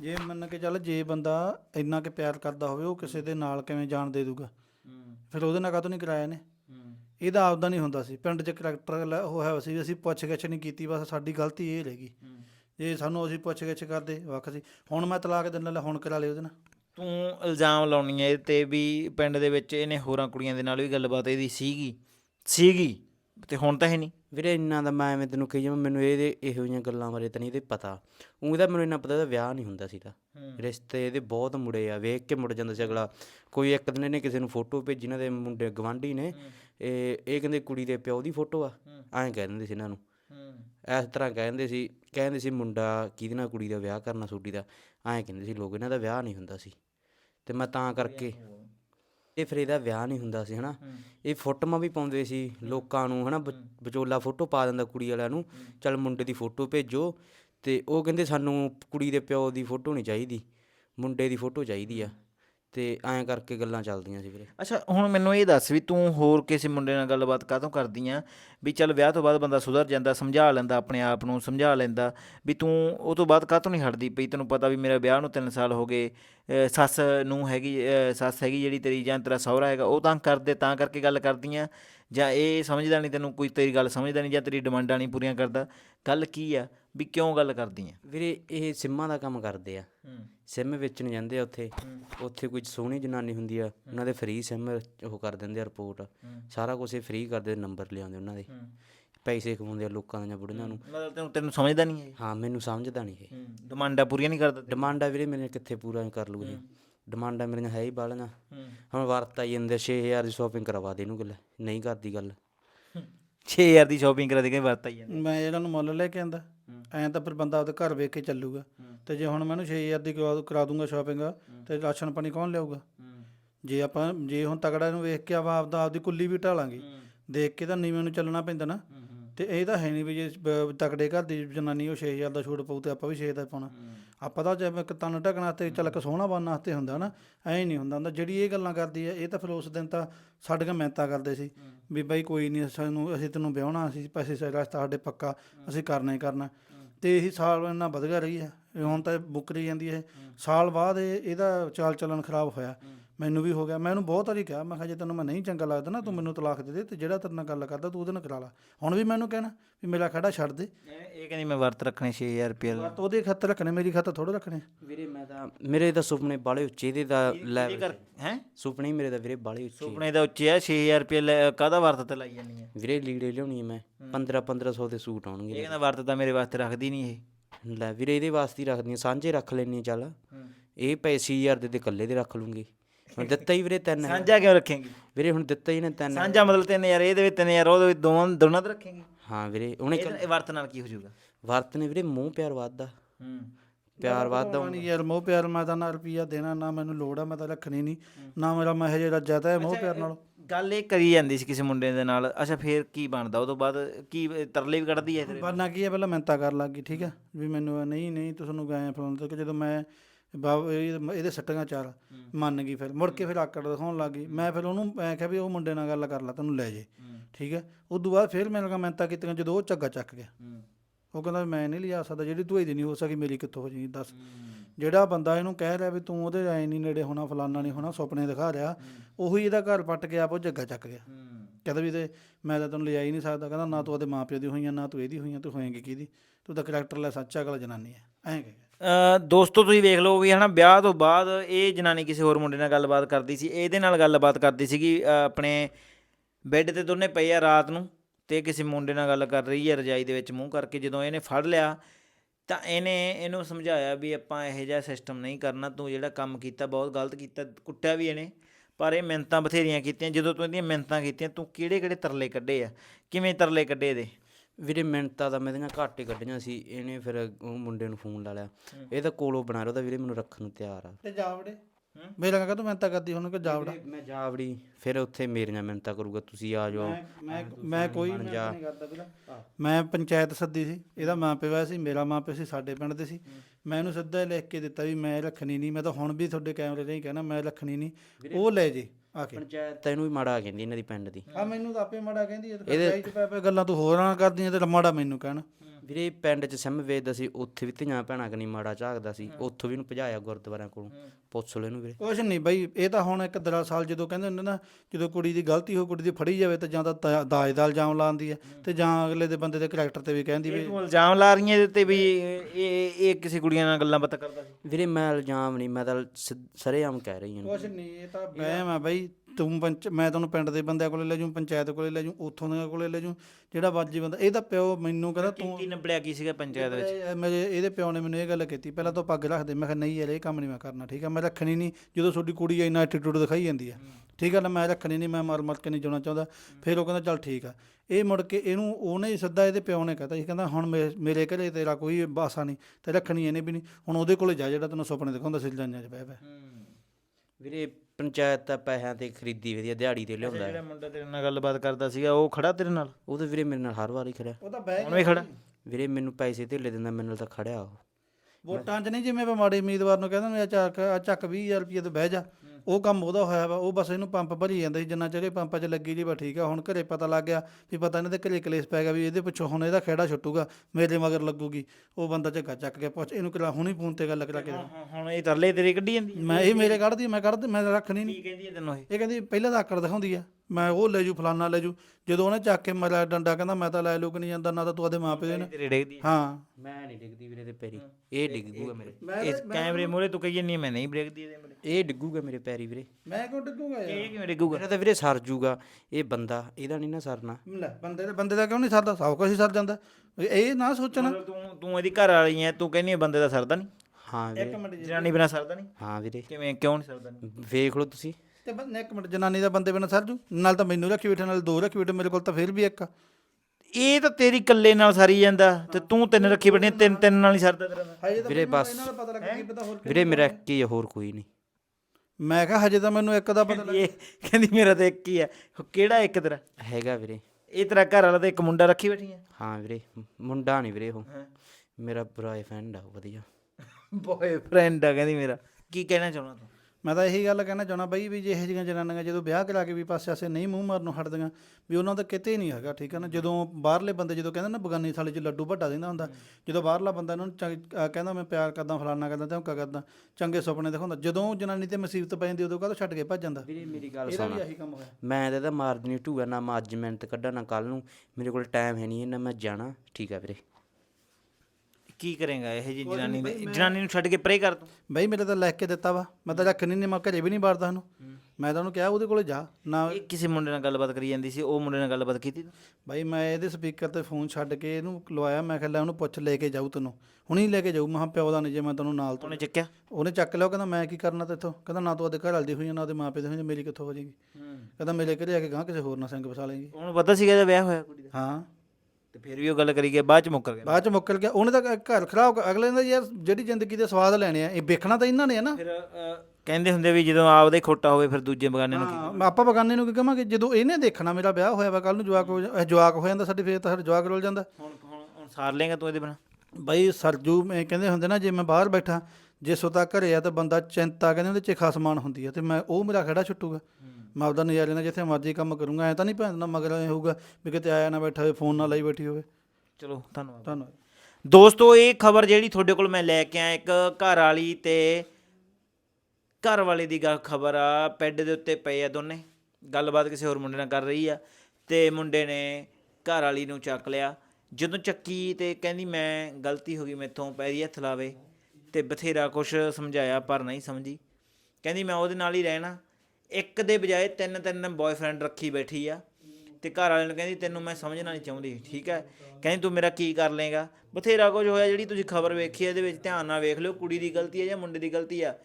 ਜੇ ਮੰਨ ਕੇ ਚੱਲ ਜੇ ਬੰਦਾ ਇੰਨਾ ਕਿ ਪਿਆਰ ਕਰਦਾ ਹੋਵੇ ਉਹ ਕਿਸੇ ਦੇ ਨਾਲ ਕਿਵੇਂ ਜਾਣ ਦੇ ਦੂਗਾ? ਫਿਰ ਉਹਦੇ ਨਾਲ ਕਾਹਤੋਂ ਨਹੀਂ ਕਰਾਇਆ ਨੇ ਇਹਦਾ ਆਪਦਾ ਨਹੀਂ ਹੁੰਦਾ ਸੀ ਪਿੰਡ 'ਚ ਕਰੈਕਟਰ ਹੋਇਆ ਹੋਇਆ ਸੀ ਵੀ ਅਸੀਂ ਪੁੱਛ ਗਿੱਛ ਨਹੀਂ ਕੀਤੀ ਬਸ ਸਾਡੀ ਗਲਤੀ ਇਹ ਰਹਿ ਜੇ ਸਾਨੂੰ ਅਸੀਂ ਪੁੱਛ ਗਿੱਛ ਕਰਦੇ ਵੱਖ ਸੀ। ਹੁਣ ਮੈਂ ਤਲਾਕ ਦੇਣ ਲੈ ਹੁਣ ਕਰਾ ਲਿਆ ਉਹਦੇ ਨਾਲ। ਤੂੰ ਇਲਜ਼ਾਮ ਲਾਉਣੀ ਹੈ ਤੇ ਵੀ ਪਿੰਡ ਦੇ ਵਿੱਚ ਇਹਨੇ ਹੋਰਾਂ ਕੁੜੀਆਂ ਦੇ ਨਾਲ ਵੀ ਗੱਲਬਾਤ ਇਹਦੀ ਸੀਗੀ ਸੀਗੀ ਤੇ ਹੁਣ ਤਾਂ ਹੈ ਨਹੀਂ। ਵੀਰੇ ਇੰਨਾ ਦਾ ਮੈਂ ਐਵੇਂ ਤੈਨੂੰ ਕਹੀ ਜਾਵਾਂ ਮੈਨੂੰ ਇਹਦੇ ਇਹੋ ਜਿਹੀਆਂ ਗੱਲਾਂ ਬਾਰੇ ਤਾਂ ਨਹੀਂ ਇਹਦੇ ਪਤਾ। ਉਹ ਇਹਦਾ ਮੈਨੂੰ ਇੰਨਾ ਪਤਾ ਇਹਦਾ ਵਿਆਹ ਨਹੀਂ ਹੁੰਦਾ ਸੀਗਾ। ਰਿਸ਼ਤੇ ਇਹਦੇ ਬਹੁਤ ਮੁੰਡੇ ਆ ਵੇਖ ਕੇ ਮੁੜ ਜਾਂਦਾ ਸੀ ਅਗਲਾ। ਕੋਈ ਇੱਕ ਦਿਨ ਇਹਨੇ ਕਿਸੇ ਨੂੰ ਫੋਟੋ ਭੇਜੀ ਇਹਨਾਂ ਦੇ ਮੁੰਡੇ ਗਵਾਂਢੀ ਨੇ ਇਹ ਇਹ ਕਹਿੰਦੇ ਕੁੜੀ ਦੇ ਪਿਓ ਦੀ ਫੋਟੋ ਆ। ਐਂ ਕਹਿ ਦਿੰਦੇ ਸੀ ਇਹਨਾਂ ਨੂੰ। ਇਸ ਤਰ੍ਹਾਂ ਕਹਿੰਦੇ ਸੀ ਕਹਿੰਦੇ ਸੀ ਮੁੰਡਾ ਕਿਹਦੇ ਨਾਲ ਕੁੜੀ ਦਾ ਵਿਆਹ ਕਰਨਾ ਸੋਡੀ ਦਾ। ਐਂ ਕਹਿੰਦੇ ਸੀ ਲੋਕ ਇਹਨਾਂ ਦਾ ਵਿਆਹ ਨਹੀਂ ਹੁੰਦਾ ਸੀ। ਤੇ ਮੈਂ ਤਾਂ ਕਰਕੇ ਇਹ ਫਿਰ ਇਹਦਾ ਵਿਆਹ ਨਹੀਂ ਹੁੰਦਾ ਸੀ, ਹਨਾ। ਇਹ ਫੋਟੋਆਂ ਵੀ ਪਾਉਂਦੇ ਸੀ ਲੋਕਾਂ ਨੂੰ, ਹਨਾ। ਵਿਚ- ਵਿਚੋਲਾ ਫੋਟੋ ਪਾ ਦਿੰਦਾ ਕੁੜੀ ਵਾਲਿਆਂ ਨੂੰ, ਚੱਲ ਮੁੰਡੇ ਦੀ ਫੋਟੋ ਭੇਜੋ ਤੇ ਉਹ ਕਹਿੰਦੇ ਸਾਨੂੰ ਕੁੜੀ ਦੇ ਪਿਓ ਦੀ ਫੋਟੋ ਨਹੀਂ ਚਾਹੀਦੀ, ਮੁੰਡੇ ਦੀ ਫੋਟੋ ਚਾਹੀਦੀ ਆ। ਤੇ ਐਂ ਕਰਕੇ ਗੱਲਾਂ ਚੱਲਦੀਆਂ ਸੀ ਵੀਰੇ। ਅੱਛਾ ਹੁਣ ਮੈਨੂੰ ਇਹ ਦੱਸ ਵੀ ਤੂੰ ਹੋਰ ਕਿਸੇ ਮੁੰਡੇ ਨਾਲ ਗੱਲਬਾਤ ਕਾਹਤੋਂ ਕਰਦੀ ਆ? ਵੀ ਚੱਲ ਵਿਆਹ ਤੋਂ ਬਾਅਦ ਬੰਦਾ ਸੁਧਰ ਜਾਂਦਾ ਸਮਝਾ ਲੈਂਦਾ ਆਪਣੇ ਆਪ ਨੂੰ ਸਮਝਾ ਲੈਂਦਾ। ਵੀ ਤੂੰ ਉਹ ਤੋਂ ਬਾਅਦ ਕਾਹਤੋਂ ਨਹੀਂ ਹਟਦੀ? ਪਈ ਤੈਨੂੰ ਪਤਾ ਵੀ ਮੇਰਾ ਵਿਆਹ ਨੂੰ 3 ਸਾਲ ਹੋ ਗਏ ਅ, ਸੱਸ ਨੂੰ ਹੈਗੀ ਅ, ਸੱਸ ਹੈਗੀ ਜਿਹੜੀ ਤੇਰੀ ਜਾਂ ਤੇਰਾ ਸਹੁਰਾ ਹੈਗਾ ਉਹ ਤਾਂ ਕਰਦੇ ਤਾਂ ਕਰਕੇ ਗੱਲ ਕਰਦੀ ਕਰਦੀਆਂ ਜਾਂ ਇਹ ਸਮਝਦਾ ਨਹੀਂ ਤੈਨੂੰ ਕੋਈ ਤੇਰੀ ਗੱਲ ਸਮਝਦਾ ਨਹੀਂ ਜਾਂ ਤੇਰੀ ਡਿਮਾਂਡਾਂ ਨਹੀਂ ਪੂਰੀਆਂ ਕਰਦਾ? ਗੱਲ ਕੀ ਆ? ਵੀ ਕਿਉਂ ਗੱਲ ਕਰਦੀ ਆ? ਵੀਰੇ ਇਹ ਸਿੰਮਾਂ ਦਾ ਕੰਮ ਕਰਦੇ ਆ। ਸਿਮ ਵੇਚਣ ਜਾਂਦੇ ਆ ਉੱਥੇ। ਉੱਥੇ ਕੋਈ ਸੋਹਣੀ ਜਨਾਨੀ ਹੁੰਦੀ ਆ ਉਹਨਾਂ ਦੇ ਫ੍ਰੀ ਸਿਮ ਉਹ ਕਰ ਦਿੰਦੇ ਆ ਰਿਪੋਰਟ ਸਾਰਾ ਕੁਝ ਇਹ ਫ੍ਰੀ ਕਰਦੇ ਨੰਬਰ ਲਿਆਉਂਦੇ ਉਹਨਾਂ ਦੇ। ਪੈਸੇ ਕਮਾਉਂਦੇ ਆ ਲੋਕਾਂ ਦੀਆਂ ਬੁੜੀਆਂ ਨੂੰ। ਮਤਲਬ ਤੈਨੂੰ ਤੈਨੂੰ ਸਮਝਦਾ ਨਹੀਂ ਹੈ ਹਾਂ ਮੈਨੂੰ ਸਮਝਦਾ ਨਹੀਂ ਇਹ। ਡਿਮਾਂਡਾਂ ਪੂਰੀਆਂ ਨਹੀਂ ਕਰਦਾ ਡਿਮਾਂਡਾਂ ਵੀਰੇ ਮੇਰੇ ਕਿੱਥੇ ਪੂਰਾ ਕਰ ਲੂ ਇਹ ਡਿਮਾਂਡਾਂ ਮੇਰੀਆਂ ਹੈ ਹੀ ਬਾਲੀਆਂ। ਹੁਣ ਵਰਤ ਆਈ ਜਾਂਦੇ 6000 ਦੀ ਸ਼ਾਪਿੰਗ ਕਰਵਾ ਦੇ ਇਹਨੂੰ ਗੱਲ ਨਹੀਂ ਕਰਦੀ ਗੱਲ। 6000 ਦੀ ਸ਼ਾਪਿੰਗ ਕਰਾ ਦੇ ਕੇ ਵਰਤ ਆਈ ਜਾਂਦਾ। ਮੈਂ ਇਹਨਾਂ ਨੂੰ ਮੁੱਲ ਲੈ ਕੇ ਆਂਦਾ। ਐਂ ਤਾਂ ਫਿਰ ਬੰਦਾ ਆਪਦੇ ਘਰ ਵੇਖ ਕੇ ਚੱਲੂਗਾ। ਤੇ ਜੇ ਹੁਣ ਮੈਨੂੰ 6000 ਦੀ ਕਰਾ ਕਰਾ ਦੂੰਗਾ ਸ਼ਾਪਿੰਗ ਤੇ ਰਾਸ਼ਨ ਪਾਣੀ ਕੌਣ ਲਿਆਊਗਾ? ਜੇ ਆਪਾਂ ਜੇ ਹੁਣ ਤਗੜਾ ਨੂੰ ਵੇਖ ਕੇ ਆਪਾਂ ਆਪਦਾ ਆਪਦੀ ਕੁੱਲੀ ਵੀ ਢਾਲਾਂਗੇ ਦੇਖ ਕੇ ਤਾਂ ਨੀਵੇਂ ਨੂੰ ਚੱਲਣਾ ਪੈਂਦਾ ਨਾ। ਤੇ ਇਹ ਤਾਂ ਹੈ ਨਹੀਂ ਵੀ ਜੇ ਬ- ਤਕੜੇ ਘਰ ਦੀ ਜਨਾਨੀ ਉਹ 6000 ਦਾ ਛੂਟ ਪਾਉ ਤੇ ਆਪਾਂ ਵੀ 6 ਦਾ ਪਾਉਣਾ। ਆਪਾਂ ਤਾਂ ਜਿਵੇਂ ਇੱਕ ਤਨ ਢਕਣਾ ਤੇ ਚੱਲ ਇੱਕ ਸੋਹਣਾ ਬਣਨਾ ਵਾਸਤੇ ਹੁੰਦਾ ਨਾ ਐਂ ਨਹੀਂ ਹੁੰਦਾ। ਹੁੰਦਾ ਜਿਹੜੀ ਇਹ ਗੱਲਾਂ ਕਰਦੀ ਹੈ ਇਹ ਤਾਂ ਫਿਰ ਉਸ ਦਿਨ ਤਾਂ ਸਾਡੀਆਂ ਮਿਹਨਤਾਂ ਕਰਦੇ ਸੀ ਵੀ ਬਾਈ ਕੋਈ ਨਹੀਂ ਸਾਨੂੰ ਅਸੀਂ ਤੈਨੂੰ ਵਿਆਹਣਾ ਅਸੀਂ ਪੈਸੇ ਸੇ ਰਸਤਾ ਸਾਡੇ ਪੱਕਾ ਅਸੀਂ ਕਰਨਾ ਹੀ ਕਰਨਾ। ਤੇ ਇਹੀ ਸਾਲ ਇੰਨਾ ਵਧਗਾ ਰਹੀ ਹੈ ਇਹ ਹੁਣ ਤਾਂ ਮੁੱਕਰੀ ਜਾਂਦੀ ਹੈ। ਸਾਲ ਬਾਅਦ ਇਹ ਇਹਦਾ ਚਾਲ ਚੱਲਣ ਖਰਾਬ ਹੋਇਆ। ਮੈਨੂੰ ਵੀ ਹੋ ਗਿਆ। ਮੈਂ ਇਹਨੂੰ ਬਹੁਤ ਵਾਰੀ ਕਿਹਾ ਮੈਂ ਕਿਹਾ ਜੇ ਤੈਨੂੰ ਮੈਂ ਨਹੀਂ ਚੰਗਾ ਲੱਗਦਾ ਨਾ ਤੂੰ ਮੈਨੂੰ ਤਲਾਕ ਦੇ ਦੇ ਤੇ ਜਿਹੜਾ ਤੇਰੇ ਨਾਲ ਗੱਲ ਕਰਦਾ ਤੂੰ ਉਹਦੇ ਨਾਲ ਕਰਾ ਲਾ। ਹੁਣ ਵੀ ਮੈਨੂੰ ਕਹਿਣਾ ਵੀ ਮੇਰਾ ਖੜਾ ਛੱਡ ਦੇ। ਇਹ ਇਹ ਕਹਿੰਦੀ ਮੈਂ ਵਰਤ ਰੱਖਣੇ 6000 ਰੁਪਏ ਤਾਂ ਉਹਦੇ ਖਾਤਰ ਰੱਖਣੇ ਮੇਰੀ ਖਾਤਰ ਥੋੜਾ ਰੱਖਣੇ। ਵੀਰੇ ਮੈਂ ਤਾਂ ਮੇਰੇ ਤਾਂ ਸੁਪਨੇ ਬਾਲੇ ਉੱਚੇ ਦੇ ਦਾ ਲੈ ਕਰ ਹੈ? ਸੁਪਨੇ ਮੇਰੇ ਤਾਂ ਵੀਰੇ ਬਾਲੇ ਉੱਚੇ। ਸੁਪਨੇ ਦਾ ਉੱਚੇ ਆ 6000 ਰੁਪਏ ਕਾਹਦਾ ਵਰਤ ਤੇ ਲਾਈ ਜਾਂਦੀ ਹੈ ਵੀਰੇ ਲੀੜੇ ਲਿਆਉਣੀ ਮੈਂ। 15 1500 ਦੇ ਸੂਟ ਇਹ ਆਉਣਗੇ ਕਹਿੰਦਾ ਵਰਤ ਤਾਂ ਮੇਰੇ ਵਾਸਤੇ ਰੱਖਦੀ ਨਹੀਂ ਇਹ। ਲੈ ਵੀਰੇ ਇਹਦੇ ਵਾਸਤੇ ਹੀ ਰੱਖਦੀਆਂ ਸਾਂਝੇ ਰੱਖ ਲੈਣੀ ਚੱਲ। ਇਹ ਪੈਸੇ 1000 ਦੇ ਤੇ ਇਕੱਲੇ ਦੇ ਰੱਖ ਲੂੰਗੀ। ਹੁਣ ਦਿੱਤਾ ਹੀ ਵੀਰੇ ਤਿੰਨ। ਹੈ। ਸਾਂਝਾ ਕਿਉਂ ਰੱਖੇਂਗੀ? ਵੀਰੇ ਹੁਣ ਦਿੱਤਾ ਹੀ ਨੇ ਤਿੰਨ। ਸਾਂਝਾ ਮਤਲਬ 3000 ਇਹਦੇ ਵਿੱਚ 3000 ਉਹਦੇ ਵਿੱਚ ਦੋਵਾਂ ਦੋਨਾਂ ਤੇ ਰੱਖੇਂਗੀ? ਹਾਂ ਵੀਰੇ ਉਹਨੇ ਇਹ ਇਹ ਵਰਤ ਨਾਲ ਕੀ ਹੋ ਜਾਊਗਾ? ਵਰਤ ਨੇ ਵੀਰੇ ਮੂੰਹ ਪਿਆਰ ਵੱਧਦਾ। ਹੂੰ। ਪਿਆਰ ਵੱਧਦਾ ਨਹੀਂ ਯਾਰ ਮੋਹ ਪਿਆਰ ਮੈਂ ਤਾਂ ਨਾ ਰੁਪਈਆ ਦੇਣਾ ਨਾ ਮੈਨੂੰ ਲੋੜ ਆ ਮੈਂ ਤਾਂ ਰੱਖਣੀ ਨਹੀਂ ਨਾ ਮੇਰਾ ਮੈਂ ਹਜੇ ਰੱਜਾ ਤਾਂ ਹੈ ਮੋਹ ਪਿਆਰ ਨਾਲ। ਗੱਲ ਇਹ ਕਰੀ ਜਾਂਦੀ ਸੀ ਕਿਸੇ ਮੁੰਡੇ ਦੇ ਨਾਲ ਅੱਛਾ ਫੇਰ ਕੀ ਬਣਦਾ? ਉਹ ਤੋਂ ਬਾਅਦ ਕੀ ਤਰਲੇ ਵੀ ਕੱਢਦੀ ਹੈ ਤੇਰੇ? ਬਾਨਾ ਕੀ ਹੈ ਪਹਿਲਾਂ ਮਿੰਤਾ ਕਰ ਲੱਗ ਗਈ ਠੀਕ ਹੈ? ਵੀ ਮੈਨੂੰ ਇਹ ਨਹੀਂ ਨਹੀਂ ਤੁਹਾਨੂੰ ਗਏ ਫਲਾਉਣ ਤੇ ਜਦੋਂ ਮੈਂ ਬਾਬ ਇਹ- ਇਹਦੇ ਸੱਟੀਆਂ ਚਾਰ ਮੰਨ ਗਈ ਫਿਰ। ਮੁੜ ਕੇ ਫਿਰ ਆਕੜ ਦਿਖਾਉਣ ਲੱਗ ਗਈ। ਮੈਂ ਫਿਰ ਉਹਨੂੰ ਮੈਂ ਕਿਹਾ ਵੀ ਉਹ ਮੁੰਡੇ ਨਾਲ ਗੱਲ ਕਰ ਲੈ ਤੈਨੂੰ ਲੈ ਜੇ। ਠੀਕ ਹੈ? ਉਸ ਤੋਂ ਬਾਅਦ ਫਿਰ ਮੇਰੇ ਨਾਲ ਮਿੰਤਾ ਕੀਤੀਆਂ ਜਦੋਂ ਉਹ ਝੱਗਾ ਚੱਕ ਗਿਆ। ਉਹ ਕਹਿੰਦਾ ਵੀ ਮੈਂ ਨਹੀਂ ਲਿਆ ਸਕਦਾ ਜਿਹੜੀ ਤੂੰ ਇਹਦੀ ਨਹੀਂ ਹੋ ਸਕੀ ਮੇਰੀ ਕਿੱਥੋਂ ਹੋ ਜੀ ਦੱਸ। ਜਿਹੜਾ ਬੰਦਾ ਇਹਨੂੰ ਕਹਿ ਰਿਹਾ ਵੀ ਤੂੰ ਉਹਦੇ ਐ ਨਹੀਂ ਨੇੜੇ ਹੋਣਾ ਫਲਾਨਾ ਨਹੀਂ ਹੋਣਾ ਸੁਪਨੇ ਦਿਖਾ ਰਿਹਾ ਉਹੀ ਇਹਦਾ ਘਰ ਪੱਟ ਕੇ ਆਪ ਉਹ ਝੱਗਾ ਚੱਕ ਗਿਆ। ਕਹਿੰਦਾ ਵੀ ਤੇ ਮੈਂ ਤਾਂ ਤੈਨੂੰ ਲਿਜਾ ਹੀ ਨਹੀਂ ਸਕਦਾ। ਕਹਿੰਦਾ ਨਾ ਤੂੰ ਉਹਦੇ ਮਾਪਿਓ ਦੀ ਹੋਈਆਂ ਨਾ ਤੂੰ ਇਹਦੀ ਹੋਈਆਂ ਤੂੰ ਹੋਏਂਗੀ ਕਿਹਦੀ? ਤੂੰ ਤਾਂ ਕਰੈਕਟਰ ਲੈ ਸੱਚਾ ਗਲ ਜਨਾਨੀ ਹੈ। ਐਂ ਕਹਿ ਗਿਆ। ਦੋਸਤੋ, ਤੁਸੀਂ ਵੇਖ ਲਓ ਵੀ ਹਨਾ, ਵਿਆਹ ਤੋਂ ਬਾਅਦ ਇਹ ਜਨਾਨੀ ਕਿਸੇ ਹੋਰ ਮੁੰਡੇ ਨਾਲ ਗੱਲਬਾਤ ਕਰਦੀ ਸੀ। ਇਹਦੇ ਨਾਲ ਗੱਲਬਾਤ ਕਰਦੀ ਸੀਗੀ ਆਪਣੇ ਬੈੱਡ ਤੇ ਦੋਨੇ ਪਏ ਆ ਰਾਤ ਨੂੰ ਤੇ ਕਿਸੇ ਮੁੰਡੇ ਨਾਲ ਗੱਲ ਕਰ ਰਹੀ ਹੈ ਰਜਾਈ ਦੇ ਵਿੱਚ ਮੂੰਹ ਕਰਕੇ ਜਦੋਂ ਇਹਨੇ ਫੜ ਲਿਆ, ਤਾਂ ਇਹਨੇ ਇਹਨੂੰ ਸਮਝਾਇਆ ਵੀ ਆਪਾਂ ਇਹੋ ਜਿਹਾ ਸਿਸਟਮ ਨਹੀਂ ਕਰਨਾ, ਤੂੰ ਜਿਹੜਾ ਕੰਮ ਕੀਤਾ ਬਹੁਤ ਗਲਤ ਕੀਤਾ, ਕੁੱਟਿਆ ਵੀ ਇਹਨੇ, ਪਰ ਇਹ ਮਿਹਨਤਾਂ ਬਥੇਰੀਆਂ ਕੀਤੀਆਂ, ਜਦੋਂ ਤੂੰ ਇਹਦੀਆਂ ਮਿੰਤਾਂ ਕੀਤੀਆਂ, ਤੂੰ ਕਿਹੜੇ ਕਿਹੜੇ ਤਰਲੇ ਕੱਢੇ ਆ? ਕਿਵੇਂ ਤਰਲੇ ਕੱਢੇ ਇਹਦੇ? ਵੀਰੇ ਮਿੰਟਾਂ ਦਾ ਮੈਂ ਇਹਦੀਆਂ ਘੱਟ ਹੀ ਕੱਢੀਆਂ ਸੀ ਇਹਨੇ ਫਿਰ ਉਹ ਮੁੰਡੇ ਨੂੰ ਫੋਨ ਲਾ ਲਿਆ। ਇਹ ਤਾਂ ਕੋਲੋਂ ਬਣਾ ਰਿਹਾ ਉਹਦਾ ਵੀਰੇ ਮੈਨੂੰ ਰੱਖਣ ਨੂੰ ਤਿਆਰ ਆ। ਤੇ ਜਾਵੜੇ? ਮੇਰਾ ਕਹਿੰਦਾ ਤੂੰ ਮਿੰਤਾ ਕਰਦੀ ਹੁਣ ਕਿ ਜਾਵੜਾ? ਮੈਂ ਜਾਵੜੀ ਫਿਰ ਉੱਥੇ ਮੇਰੀਆਂ ਮਿੰਤਾਂ ਕਰੂਗਾ ਤੁਸੀਂ ਆ ਜਾਓ। ਮੈਂ ਮੈਂ ਕੋਈ ਮਿਹਨਤ ਨਹੀਂ ਕਰਦਾ ਵੀਰਾ। ਮੈਂ ਪੰਚਾਇਤ ਸੱਦੀ ਸੀ ਇਹਦਾ ਮਾਂ ਪਿਓ ਆਇਆ ਸੀ ਮੇਰਾ ਮਾਂ ਪਿਓ ਸੀ ਸਾਡੇ ਪਿੰਡ ਦੇ ਸੀ। ਮੈਂ ਇਹਨੂੰ ਸਿੱਧਾ ਹੀ ਲਿਖ ਕੇ ਦਿੱਤਾ ਵੀ ਮੈਂ ਰੱਖਣੀ ਨਹੀਂ ਮੈਂ ਤਾਂ ਹੁਣ ਵੀ ਤੁਹਾਡੇ ਕੈਮਰੇ ਤੇ ਹੀ ਕਹਿਣਾ ਮੈਂ ਰੱਖਣੀ ਨਹੀਂ ਉਹ ਲੈ ਜੇ। ਆ ਕੇ ਪੰਚਾਇਤ ਤਾਂ ਇਹਨੂੰ ਵੀ ਮਾੜਾ ਕਹਿੰਦੀ ਇਹਨਾਂ ਦੀ ਪਿੰਡ ਦੀ। ਆ ਮੈਨੂੰ ਤਾਂ ਆਪੇ ਮਾੜਾ ਕਹਿੰਦੀ ਹੈ ਤੇ ਚਾਹੀ ਚ ਪੈ ਪੈ ਗੱਲਾਂ ਤੂੰ ਹੋਰ ਕਰਦੀਆਂ ਤੇ ਮਾੜਾ ਮੈਨੂੰ ਕਹਿਣ। ਵੀਰੇ ਪਿੰਡ 'ਚ ਸਿਮ ਵੇਚਦਾ ਸੀ ਉੱਥੇ ਵੀ ਧੀਆਂ ਭੈਣਾਂ ਕਨੀ ਮਾੜਾ ਝਾਕਦਾ ਸੀ ਉੱਥੋਂ ਵੀ ਇਹਨੂੰ ਭਜਾਇਆ ਗੁਰਦੁਆਰਿਆਂ ਕੋਲੋਂ। ਪੁੱਛ ਲਓ ਇਹਨੂੰ ਵੀਰੇ। ਕੁਛ ਨਹੀਂ ਬਈ ਇਹ ਤਾਂ ਹੁਣ ਇੱਕ ਦਰਅਸਲ ਜਦੋਂ ਕਹਿੰਦੇ ਹੁੰਦੇ ਨਾ ਜਦੋਂ ਕੁੜੀ ਦੀ ਗਲਤੀ ਹੋ ਕੁੜੀ ਦੀ ਫੜੀ ਜਾਵੇ ਤਾਂ ਜਾਂ ਤਾਂ ਦਾਜ ਦਾ ਇਲਜ਼ਾਮ ਲਾਉਂਦੀ ਹੈ ਤੇ ਜਾਂ ਅਗਲੇ ਦੇ ਬੰਦੇ ਦੇ ਕਰੈਕਟਰ ਤੇ ਵੀ ਕਹਿੰਦੀ ਵੀ ਤੂੰ ਇਲਜ਼ਾਮ ਲਾ ਰਹੀਆਂ ਇਹਦੇ ਤੇ ਵੀ ਇਹ ਇਹ ਕਿਸੇ ਕੁੜੀਆਂ ਨਾਲ ਗੱਲਾਂ ਬਾਤਾਂ ਕਰਦਾ ਸੀ? ਵੀਰੇ ਮੈਂ ਇਲਜ਼ਾਮ ਨਹੀਂ ਮੈਂ ਤਾਂ ਸਰੇਆਮ ਕਹਿ ਰਹੀ ਹਾਂ। ਕੁਛ ਨਹੀਂ ਇਹ ਤਾਂ ਵਹਿਮ ਆ ਬਈ। ਤੂੰ ਪੰਚ ਮੈਂ ਤੈਨੂੰ ਪਿੰਡ ਦੇ ਬੰਦਿਆਂ ਕੋਲੇ ਲੈ ਜੂ ਪੰਚਾਇਤ ਕੋਲੇ ਲੈ ਜੂ ਉੱਥੋਂ ਦੇ ਕੋਲੇ ਲੈ ਜੂ ਜਿਹੜਾ ਬਾਜੀ ਬੰਦਾ ਇਹਦਾ ਪਿਓ ਮੈਨੂੰ ਕਹਿੰਦਾ ਤੂੰ ਕੀ ਨਿਬੜਿਆ ਕੀ ਸੀਗਾ ਪੰਚਾਇਤ ਵਿੱਚ? ਇਹ ਮੇਰੇ ਇਹਦੇ ਪਿਓ ਨੇ ਮੈਨੂੰ ਇਹ ਗੱਲ ਕੀਤੀ ਪਹਿਲਾਂ ਤਾਂ ਪੱਗ ਰੱਖ ਦੇ ਮੈਂ ਕਿਹਾ ਨਹੀਂ ਯਾਰ ਇਹ ਕੰਮ ਨਹੀਂ ਮੈਂ ਕਰਨਾ ਠੀਕ ਆ ਮੈਂ ਰੱਖਣੀ ਨਹੀਂ। ਜਦੋਂ ਤੁਹਾਡੀ ਕੁੜੀ ਇੰਨਾ ਐਟੀਟਿਊਡ ਦਿਖਾਈ ਜਾਂਦੀ ਆ। ਠੀਕ ਆ ਨਾ ਮੈਂ ਰੱਖਣੀ ਨਹੀਂ ਮੈਂ ਮਰ ਮਰ ਕੇ ਨਹੀਂ ਜਾਣਾ ਚਾਹੁੰਦਾ। ਫਿਰ ਉਹ ਕਹਿੰਦਾ ਚੱਲ ਠੀਕ ਆ। ਇਹ ਮੁੜ ਕੇ ਇਹਨੂੰ ਉਹਨੇ ਹੀ ਸਿੱਧਾ ਇਹਦੇ ਪਿਓ ਨੇ ਕਹਤਾ ਸੀ ਕਹਿੰਦਾ ਹੁਣ ਮੇਰੇ ਘਰੇ ਤੇਰਾ ਕੋਈ ਬਾਸਾ ਨਹੀਂ ਤੇ ਰੱਖਣੀ ਇਹਨੇ ਵੀ ਨਹੀਂ। ਹੁਣ ਉਹਦੇ ਕੋਲੇ ਜਾ ਜਿਹੜਾ ਤੈਨੂੰ ਸੁਪਨੇ ਦਿਖਾਉਂਦਾ ਸੀ ਜਾਂਿਆਂ 'ਚ ਬਹਿ ਬਹਿ। ਵੀਰੇ ਪੰਚਾਇਤ ਤਾਂ ਪੈਸਿਆਂ ਤੇ ਖਰੀਦੀ ਵਧੀਆ ਦਿਹਾੜੀ ਤੇ ਲਿਆਉਂਦਾ ਜਿਹੜਾ ਮੁੰਡਾ ਤੇਰੇ ਨਾਲ ਗੱਲਬਾਤ ਕਰਦਾ ਸੀਗਾ ਉਹ ਖੜਾ ਤੇਰੇ ਨਾਲ? ਉਹ ਤਾਂ ਵੀਰੇ ਮੇਰੇ ਨਾਲ ਹਰ ਵਾਰੀ ਖੜਿਆ। ਉਹ ਤਾਂ ਬਹਿ ਹੁਣ ਵੀ ਖੜਾ? ਵੀਰੇ ਮੈਨੂੰ ਪੈਸੇ ਧੇਲੇ ਦਿੰਦਾ ਮੇਰੇ ਨਾਲ ਤਾਂ ਖੜਿਆ ਉਹ। ਵੋਟਾਂ 'ਚ ਨਹੀਂ ਜਿਵੇਂ ਆਪਾਂ ਮਾੜੇ ਉਮੀਦਵਾਰ ਨੂੰ ਕਹਿੰਦੇ ਨੇ ਆ ਚੱਕ ਆ ਚੱਕ 20000 ਰੁਪਏ ਤੇ ਬਹਿ ਜਾ। ਉਹ ਕੰਮ ਉਹਦਾ ਹੋਇਆ ਵਾ ਉਹ ਬਸ ਇਹਨੂੰ ਪੰਪ ਭਰੀ ਜਾਂਦਾ ਸੀ ਜਿੰਨਾ ਚਿਰ ਇਹ ਪੰਪਾਂ 'ਚ ਲੱਗੀ ਜੀ ਬਾ ਠੀਕ ਆ ਹੁਣ ਘਰੇ ਪਤਾ ਲੱਗ ਗਿਆ ਵੀ ਪਤਾ ਨਹੀਂ ਤੇ ਘਰੇ ਕਲੇਸ਼ ਪੈ ਗਿਆ ਵੀ ਇਹਦੇ ਪਿੱਛੋਂ ਹੁਣ ਇਹਦਾ ਖੇੜਾ ਛੁੱਟੂਗਾ ਮੇਰੇ ਮਗਰ ਲੱਗੂਗੀ ਉਹ ਬੰਦਾ ਝੱਗਾ ਚੱਕ ਕੇ ਪੁੱਛ ਇਹਨੂੰ ਕਿਹਾ ਹੁਣੀ ਫੋਨ ਤੇ ਗੱਲ ਕਰਾ ਕੇ ਦੇ। ਹੁਣ- ਇਹ ਤਰਲੇ ਤੇਰੇ ਕੱਢੀ ਜਾਂਦੀ? ਮੈਂ ਇਹ ਮੇਰੇ ਕੱਢਦੀ ਮੈਂ ਕੱਢਦੀ ਮੈਂ ਰੱਖਣੀ ਨਹੀਂ ਕੀ ਕਹਿੰਦੀ ਤੈਨੂੰ ਇਹ ਇਹ ਕਹਿੰਦੀ ਪਹਿਲਾਂ ਤਾਂ ਆਕੜ ਦਿਖਾਉਂਦੀ ਆ ਮੈਂ ਉਹ ਲੈ ਜੂ ਫਲਾਨਾ ਲੈ ਜੂ। ਜਦੋਂ ਉਹਨੇ ਚੱਕ ਕੇ ਮੇਰਾ ਡੰਡਾ ਕਹਿੰਦਾ ਮੈਂ ਤਾਂ ਲੈ ਲੁਕ ਨਹੀਂ ਜਾਂਦਾ ਨਾ ਤਾਂ ਤੂੰ ਆਦੇ ਮਾਪੇ ਦੇ ਨੇ ਤੇਰੇ ਡੇਗਦੀ ਹੈ। ਮੈਂ ਨਹੀਂ ਡਿੱਗਦੀ ਵੀਰੇ ਤੇ ਪੈਰੀ। ਇਹ ਡਿੱਗੂਗਾ ਮੇਰੇ। ਇਸ ਕੈਮਰੇ ਮੂਹਰੇ ਤੂੰ ਕਹੀ ਜਾਂਦੀ ਹੈ, ਮੈਂ ਨਹੀਂ ਬ੍ਰੇਕ ਦੀ ਇਹਦੇ ਮੂਹਰੇ। ਇਹ ਡਿੱਗੂਗਾ ਮੇਰੇ ਪੈਰੀ ਵੀਰੇ। ਮੈਂ ਕਿਉਂ ਡਿੱਗੂਗਾ ਯਾਰ? ਇਹ ਕਿਵੇਂ ਡਿੱਗੂਗਾ? ਮੇਰਾ ਤਾਂ ਵੀਰੇ ਸਰ ਜੂਗਾ। ਇਹ ਬੰਦਾ ਇਹਦਾ ਨਹੀਂ ਨਾ ਸਰਨਾ। ਲੈ ਬੰਦੇ ਦੇ ਬੰਦੇ ਦਾ ਕਿਉਂ ਨਹੀਂ ਸਰਦਾ? ਸਭ ਕੁਝ ਹੀ ਸਰ ਜਾਂਦਾ। ਇਹ ਨਾ ਸੋਚਣਾ। ਤੂੰ ਤੂੰ ਇਹਦੀ ਘਰ ਵਾਲੀ ਹੈ ਤੂੰ ਕਹਿੰਦੀ ਬੰਦੇ ਦਾ ਸਰਦਾ ਨਹੀਂ। ਹਾਂ ਵੀਰੇ। ਜਨਾਨੀ ਬਿਨਾ ਸਰਦਾ ਨਹੀਂ। ਹਾਂ ਵੀਰੇ। ਕਿਵੇਂ ਕਿਉਂ ਨਹੀਂ ਸਰਦਾ? ਨਹੀਂ ਵੇਖ ਲਓ ਤੁਸੀਂ। ਤੇ ਬੰਦ ਇੱਕ ਮਿੰਟ ਜਨਾਨੀ ਦਾ ਬੰਦੇ ਬਿਨਾਂ ਸਰ ਜੂ। ਨਾਲ ਤਾਂ ਮੈਨੂੰ ਰੱਖੀ ਬੈਠੇ ਨਾਲ ਦੋ ਰੱਖੀ ਬੈਠੇ ਮੇਰੇ ਕੋਲ ਤਾਂ ਫਿਰ ਵੀ ਇੱਕ ਆ। ਇਹ ਤਾਂ ਤੇਰੀ ਇਕੱਲੇ ਨਾਲ ਸਾਰੀ ਜਾਂਦਾ। ਤੇ ਤੂੰ ਤਿੰਨ ਰੱਖੀ ਬੈਠੀ ਤਿੰਨ ਤਿੰਨ ਨਾਲ ਹੀ ਸਰਦਾ ਤੇਰਾ ਤਾਂ। ਹਜੇ ਤਾਂ ਵੀਰੇ ਮੈਨੂੰ ਬਸ। ਇਹਨਾਂ ਦਾ ਪਤਾ ਲੱਗ ਕੀ ਪਤਾ ਹੋਰ ਵੀਰੇ ਮੇਰਾ ਇੱਕ ਹੀ ਆ, ਹੋਰ ਕੋਈ ਨਹੀਂ। ਮੈਂ ਕਿਹਾ ਹਜੇ ਤਾਂ ਮੈਨੂੰ ਇੱਕ ਦਾ ਪਤਾ ਲੱਗ। ਇਹ ਕਹਿੰਦੀ ਮੇਰਾ ਤਾਂ ਇੱਕ ਹੀ ਹੈ ਉਹ ਕਿਹੜਾ ਇੱਕ ਤੇਰਾ? ਹੈਗਾ ਵੀਰੇ। ਇਹ ਤੇਰਾ ਘਰ ਵਾਲਾ ਤੇ ਇੱਕ ਮੁੰਡਾ ਰੱਖੀ ਬੈਠੀ ਹੈ ਹਾਂ ਵੀਰੇ ਮੁੰਡਾ ਨਹੀਂ ਵੀਰੇ ਉਹ। ਮੇਰਾ ਬॉयਫ੍ਰੈਂਡ ਆ ਉਹ ਵਧੀਆ। ਬॉयਫ੍ਰੈਂਡ ਆ ਕਹਿੰਦੀ ਮੇਰਾ। ਕੀ ਕਹਿਣਾ ਚਾਹੁੰਦਾ ਤੂੰ? ਮੈਂ ਤਾਂ ਇਹੀ ਗੱਲ ਕਹਿਣਾ ਚਾਹਣਾ ਬਈ ਵੀ ਜੇ ਇਹੋ ਜਿਹੀਆਂ ਜਨਾਨੀਆਂ ਜਦੋਂ ਵਿਆਹ ਕਰਾ ਕੇ ਵੀ ਪਾਸੇ ਆਸੇ ਨਹੀਂ ਮੂੰਹ ਮਾਰਨੋਂ ਹਟਦੀਆਂ ਵੀ ਉਹਨਾਂ ਦਾ ਕਿਤੇ ਨਹੀਂ ਹੈਗਾ ਠੀਕ ਹੈ ਨਾ? ਜਦੋਂ ਬਾਹਰਲੇ ਬੰਦੇ ਜਦੋਂ ਕਹਿੰਦੇ ਨਾ ਬਗਾਨੀ ਥਾਲੀ 'ਚ ਲੱਡੂ ਵੱਡਾ ਦਿੰਦਾ ਹੁੰਦਾ ਜਦੋਂ ਬਾਹਰਲਾ ਬੰਦਾ ਇਹਨਾਂ ਨੂੰ ਕਹਿੰਦਾ ਮੈਂ ਪਿਆਰ ਕਰਦਾ ਫਲਾਨਾ ਕਰਦਾ ਧਮਕਾ ਕਰਦਾ ਚੰਗੇ ਸੁਪਨੇ ਦਿਖਾਉਂਦਾ ਜਦੋਂ ਜਨਾਨੀ ਤੇ ਮੁਸੀਬਤ ਪੈ ਜਾਂਦੀ ਉਦੋਂ ਕਾਹਤੋਂ ਛੱਡ ਕੇ ਭੱਜ ਜਾਂਦਾ? ਵੀਰੇ ਮੇਰੀ ਗੱਲ ਸੁਣ। ਮੈਂ ਤਾਂ ਇਹਦਾ ਮਾਰਦੀ ਨਹੀਂ ਢੂਆ ਨਾ ਮੈਂ ਅੱਜ ਮਿਹਨਤ ਕੱਢਾਂ ਨਾ ਕੱਲ ਨੂੰ। ਮੇਰੇ ਕੋਲ ਟਾਈਮ ਹੈ ਨਹੀਂ ਨਾ ਮੈਂ ਜਾਣਾ। ਠੀਕ ਆ ਵੀਰੇ। ਕੀ ਕਰੇਗਾ ਇਹ ਜੀ ਜਨਾਨੀ ਦੇ ਜਨਾਨੀ ਨੂੰ ਛੱਡ ਕੇ ਪਰੇ ਕਰ ਤੂੰ। ਬਈ ਮੇਰੇ ਤਾਂ ਲਿਖ ਕੇ ਦਿੱਤਾ ਵਾ। ਮੈਂ ਤਾਂ ਰੱਖ ਨਹੀਂ ਮੈਂ ਘਰੇ ਵੀ ਨਹੀਂ ਬਾਰਦਾ ਉਹਨੂੰ ਮੈਂ ਤਾਂ ਉਹਨੂੰ ਕਿਹਾ ਉਹਦੇ ਕੋਲੇ ਜਾ। ਨਾ ਇਹ ਕਿਸੇ ਮੁੰਡੇ ਨਾਲ ਗੱਲਬਾਤ ਕਰੀ ਜਾਂਦੀ ਸੀ ਉਹ ਮੁੰਡੇ ਨਾਲ ਗੱਲਬਾਤ ਕੀਤੀ ਤੂੰ? ਬਾਈ ਮੈਂ ਇਹਦੇ ਸਪੀਕਰ ਤੇ ਫੋਨ ਛੱਡ ਕੇ ਇਹਨੂੰ ਲਵਾਇਆ। ਮੈਂ ਕਿਹਾ ਲੈ ਉਹਨੂੰ ਪੁੱਛ ਲੈ ਕੇ ਜਾਊ ਤੈਨੂੰ। ਹੁਣੀ ਲੈ ਕੇ ਜਾਊ। ਮੈਂ ਕਿਹਾ ਪਿਓ ਦਾ ਨਹੀਂ ਜੇ ਮੈਂ ਤੈਨੂੰ ਨਾਲ ਤੋਂ ਉਹਨੇ ਚੱਕਿਆ? ਉਹਨੇ ਚੱਕ ਲਿਆ। ਉਹ ਕਹਿੰਦਾ ਮੈਂ ਕੀ ਕਰਨਾ ਤੇਥੋਂ? ਕਹਿੰਦਾ ਨਾ ਤੂੰ ਉਹਦੇ ਘਰ ਵਾਲੀ ਹੋਈ ਨਾ ਉਹਦੇ ਮਾਪੇ ਦੇ ਹੋਈ ਮੇਰੀ ਕਿੱਥੋਂ ਹੋ ਜਾਏਗੀ? ਕਹਿੰਦਾ ਮੇਰੇ ਘਰੇ ਆ ਕੇ ਗਾਂ ਕਿਸੇ ਹੋਰ ਨਾਲ ਸਿੰਘ ਵਸਾ ਲੇਗੀ ਉਹਨੂੰ ਪਤਾ ਸੀਗਾ ਇਹਦਾ ਵਿਆਹ ਹੋਇਆ ਕੁੜੀ ਦਾ? ਹਾਂ। ਤੇ ਫਿਰ ਵੀ ਉਹ ਗੱਲ ਕਰੀ ਗਿਆ ਬਾਅਦ ਚ ਮੁੱਕਰ ਗਿਆ ਬਾਅਦ ਚ ਮੁੱਕਰ ਗਿਆ ਉਹਨੇ ਤਾਂ ਘਰ ਖਰਾਬ ਅਗਲੇ ਨੇ ਯਾਰ ਜਿਹੜੀ ਜ਼ਿੰਦਗੀ ਦੇ ਸਵਾਦ ਲੈਣੇ ਆ ਇਹ ਵੇਖਣਾ ਤਾਂ ਇਹਨਾਂ ਨੇ ਆ ਨਾ। ਫਿਰ ਕਹਿੰਦੇ ਹੁੰਦੇ ਵੀ ਜਦੋਂ ਆਪਦਾ ਹੀ ਖੋਟਾ ਹੋਵੇ ਫਿਰ ਦੂਜੇ ਬਗਾਨੇ ਨੂੰ ਕੀ ਹਾਂ, ਆਪਾਂ ਬਗਾਨੇ ਨੂੰ ਕੀ ਕਹਾਂਗੇ? ਜਦੋਂ ਇਹਨੇ ਦੇਖਣਾ ਮੇਰਾ ਵਿਆਹ ਹੋਇਆ ਵਾ ਕੱਲ ਨੂੰ ਜਵਾਕ ਹੋ ਜਵਾਕ ਹੋ ਜਾਂਦਾ ਸਾਡੇ ਫੇਰ ਤਾਂ ਜਵਾਕ ਰੁੱਲ ਜਾਂਦਾ। ਹੁਣ ਹੁਣ ਹੁਣ ਸਾਰ ਲੇਗਾ ਤੂੰ ਇਹਦੇ ਬਿਨਾ? ਬਾਈ ਸਰਜੂ ਮੈਂ ਕਹਿੰਦੇ ਹੁੰਦੇ ਨਾ ਜੇ ਮੈਂ ਬਾਹਰ ਬੈਠਾ ਜੇ ਸੁਤਾ ਘਰੇ ਆ ਤਾਂ ਬੰਦਾ ਚਿੰਤਾ ਕਹਿੰਦੇ ਉਹਦੇ ਚ ਖਾਸਮਾਨ ਹੁੰਦੀ ਆ ਤੇ ਮੈਂ ਉਹ ਮੇਰਾ ਖੜਾ ਛੁੱਟੂਗਾ। ਮੈਂ ਆਪਦਾ ਨਜ਼ਾਰੇ ਨਾਲ ਜਿੱਥੇ ਮਰਜ਼ੀ ਕੰਮ ਕਰੂੰਗਾ ਐ ਤਾਂ ਨਹੀਂ ਭੈਣ ਦਾ ਮਗਰ ਐ ਹੋਊਗਾ ਵੀ ਕਿਤੇ ਆਇਆ ਨਾ ਬੈਠਾ ਹੋਵੇ ਫੋਨ ਨਾਲ ਲਾਈ ਬੈਠੀ ਹੋਵੇ। ਚਲੋ ਧੰਨਵਾਦ। ਧੰਨਵਾਦ। ਦੋਸਤੋ ਇਹ ਖਬਰ ਜਿਹੜੀ ਤੁਹਾਡੇ ਕੋਲ ਮੈਂ ਲੈ ਕੇ ਆਇਆ ਇੱਕ ਘਰ ਵਾਲੀ ਤੇ ਘਰ ਵਾਲੇ ਦੀ ਗੱਲ ਖਬਰ ਆ ਪੈਡ ਦੇ ਉੱਤੇ ਪਏ ਆ ਦੋਨੇ ਗੱਲਬਾਤ ਕਿਸੇ ਹੋਰ ਮੁੰਡੇ ਨਾਲ ਕਰ ਰਹੀ ਆ ਤੇ ਮੁੰਡੇ ਨੇ ਘਰ ਵਾਲੀ ਨੂੰ ਚੱਕ ਲਿਆ। ਜਦੋਂ ਚੱਕੀ ਤੇ ਕਹਿੰਦੀ ਮੈਂ ਗਲਤੀ ਹੋ ਗਈ ਮੇਥੋਂ ਪੈਰੀ ਹੱਥ ਲਾਵੇ ਤੇ ਬਥੇਰਾ ਕੁਛ ਸਮਝਾਇਆ ਪਰ ਨਹੀਂ ਸਮਝੀ। ਕਹਿੰਦੀ ਮੈਂ ਉਹਦੇ ਨਾਲ ਹੀ ਰਹਿਣਾ ਇੱਕ ਦੇ ਬਜਾਏ ਤਿੰਨ ਤਿੰਨ ਬॉयਫ੍ਰੈਂਡ ਰੱਖੀ ਬੈਠੀ ਆ ਤੇ ਘਰ ਵਾਲਿਆਂ ਨੂੰ ਕਹਿੰਦੀ, ਤੈਨੂੰ ਮੈਂ ਸਮਝਣਾ ਨਹੀਂ ਚਾਹੁੰਦੀ, ਠੀਕ ਹੈ? ਕਹਿੰਦੀ, ਤੂੰ ਮੇਰਾ ਕੀ ਕਰ ਲੇਗਾ ਬਥੇਰਾ ਕੁਝ ਹੋਇਆ ਜਿਹੜੀ ਤੁਸੀਂ ਖਬਰ ਵੇਖੀ ਹੈ ਇਹਦੇ ਵਿੱਚ ਧਿਆਨ ਨਾਲ ਵੇਖ ਲਿਓ, ਕੁੜੀ ਦੀ ਗਲਤੀ ਹੈ ਜਾਂ ਮੁੰਡੇ ਦੀ ਗਲਤੀ ਆ।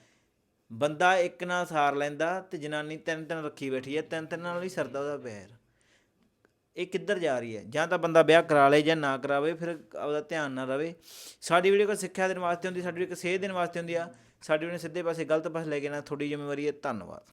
ਬੰਦਾ ਇੱਕ ਨਾਲ ਸਾਰ ਲੈਂਦਾ ਤੇ ਜਨਾਨੀ ਤਿੰਨ ਤਿੰਨ ਰੱਖੀ ਬੈਠੀ ਹੈ ਤਿੰਨ ਤਿੰਨ ਨਾਲ ਹੀ ਸਰਦਾ ਉਹਦਾ ਪੈਰ। ਇਹ ਕਿੱਧਰ ਜਾ ਰਹੀ ਹੈ? ਜਾਂ ਤਾਂ ਬੰਦਾ ਵਿਆਹ ਕਰਾ ਲੇ ਜਾਂ ਨਾ ਕਰਾਵੇ, ਫਿਰ ਆਪਦਾ ਧਿਆਨ ਨਾ ਰਵੇ। ਸਾਡੀ ਵੀਡੀਓ ਕੋਈ ਸਿੱਖਿਆ ਦੇਣ ਵਾਸਤੇ ਹੁੰਦੀ, ਸਾਡੀ ਵੀਡੀਓ ਇੱਕ ਸੇਧ ਦੇਣ ਵਾਸਤੇ ਹੁੰਦੀ ਆ। ਸਾਡੀ ਵੀਡੀਓ ਸਿੱਧੇ ਪਾਸੇ, ਗਲਤ ਪਾਸੇ ਲੈ ਕੇ ਨਾ, ਤੁਹਾਡੀ ਜ਼ਿੰਮੇਵਾਰੀ ਹੈ। ਧੰਨਵਾਦ।